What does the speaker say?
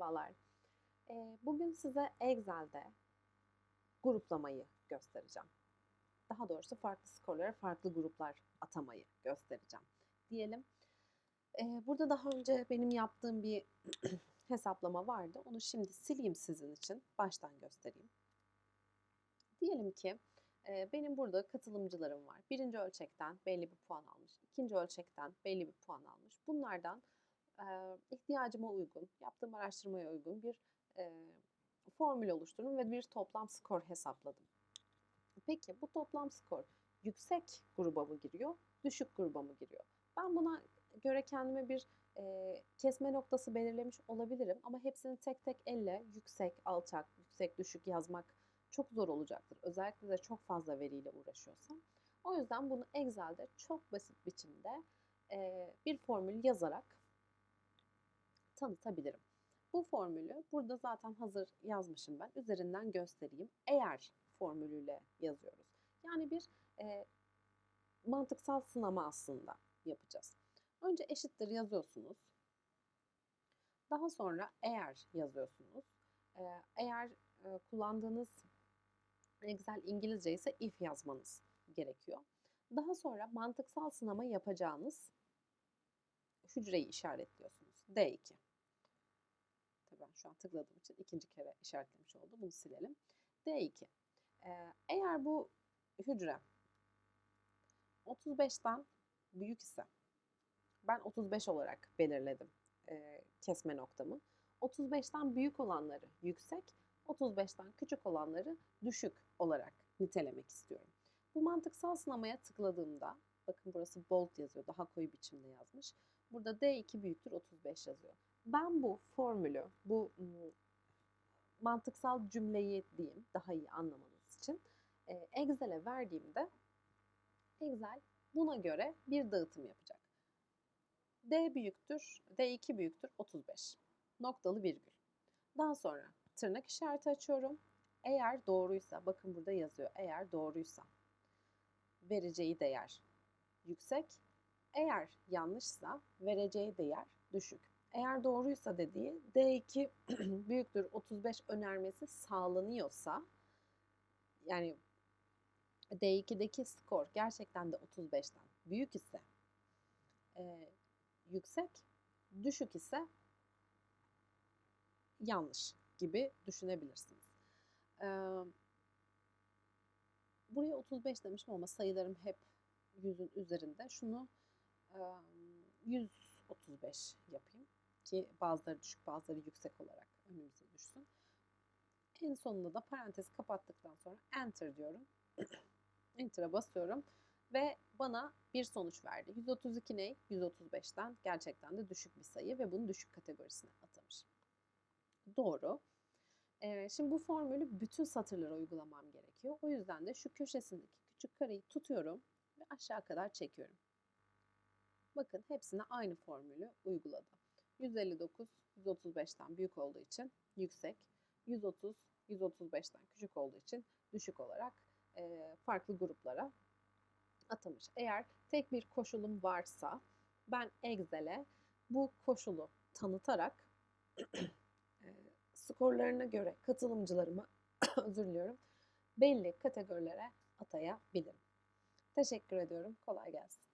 Merhabalar. Ee, Bugün size Excel'de gruplamayı göstereceğim. Daha doğrusu farklı skorlara farklı gruplar atamayı göstereceğim diyelim. Ee, Burada daha önce benim yaptığım bir hesaplama vardı. Onu şimdi sileyim sizin için. Baştan göstereyim. Diyelim ki e, benim burada katılımcılarım var. Birinci ölçekten belli bir puan almış. ikinci ölçekten belli bir puan almış. Bunlardan e, ihtiyacıma uygun, yaptığım araştırmaya uygun bir formül oluşturdum ve bir toplam skor hesapladım. Peki bu toplam skor yüksek gruba mı giriyor, düşük gruba mı giriyor? Ben buna göre kendime bir e, kesme noktası belirlemiş olabilirim ama hepsini tek tek elle yüksek, alçak, yüksek, düşük yazmak çok zor olacaktır. Özellikle de çok fazla veriyle uğraşıyorsam. O yüzden bunu Excel'de çok basit biçimde e, bir formül yazarak tanıtabilirim. Bu formülü burada zaten hazır yazmışım ben. Üzerinden göstereyim. Eğer formülüyle yazıyoruz. Yani bir e, mantıksal sınama aslında yapacağız. Önce eşittir yazıyorsunuz. Daha sonra eğer yazıyorsunuz. E, eğer e, kullandığınız Excel İngilizce ise if yazmanız gerekiyor. Daha sonra mantıksal sınama yapacağınız hücreyi işaretliyorsunuz. D2. Şu an tıkladığım için ikinci kere işaretlemiş oldu. Bunu silelim. D2. Ee, eğer bu hücre 35'ten büyük ise ben 35 olarak belirledim e, kesme noktamı. 35'ten büyük olanları yüksek, 35'ten küçük olanları düşük olarak nitelemek istiyorum. Bu mantıksal sınamaya tıkladığımda, bakın burası bold yazıyor, daha koyu biçimde yazmış. Burada D2 büyüktür 35 yazıyor. Ben bu formülü, bu mantıksal cümleyi diyeyim daha iyi anlamanız için Excel'e verdiğimde Excel buna göre bir dağıtım yapacak. D büyüktür, D2 büyüktür 35. Noktalı virgül. Daha sonra tırnak işareti açıyorum. Eğer doğruysa, bakın burada yazıyor. Eğer doğruysa vereceği değer yüksek. Eğer yanlışsa vereceği değer düşük. Eğer doğruysa dediği D2 büyüktür 35 önermesi sağlanıyorsa yani D2'deki skor gerçekten de 35'ten büyük ise e, yüksek, düşük ise yanlış gibi düşünebilirsiniz. Ee, buraya 35 demişim ama sayılarım hep yüzün üzerinde. Şunu e, 135 yapayım ki bazıları düşük bazıları yüksek olarak önümüze düşsün. En sonunda da parantezi kapattıktan sonra enter diyorum. Enter'a basıyorum ve bana bir sonuç verdi. 132 ne? 135'ten gerçekten de düşük bir sayı ve bunu düşük kategorisine atamış. Doğru. Ee, şimdi bu formülü bütün satırlara uygulamam gerekiyor. O yüzden de şu köşesindeki küçük kareyi tutuyorum ve aşağı kadar çekiyorum. Bakın hepsine aynı formülü uyguladı. 159 135'ten büyük olduğu için yüksek, 130 135'ten küçük olduğu için düşük olarak e, farklı gruplara atamış. Eğer tek bir koşulum varsa ben Excel'e bu koşulu tanıtarak skorlarına göre katılımcılarımı özür diliyorum belli kategorilere atayabilirim. Teşekkür ediyorum. Kolay gelsin.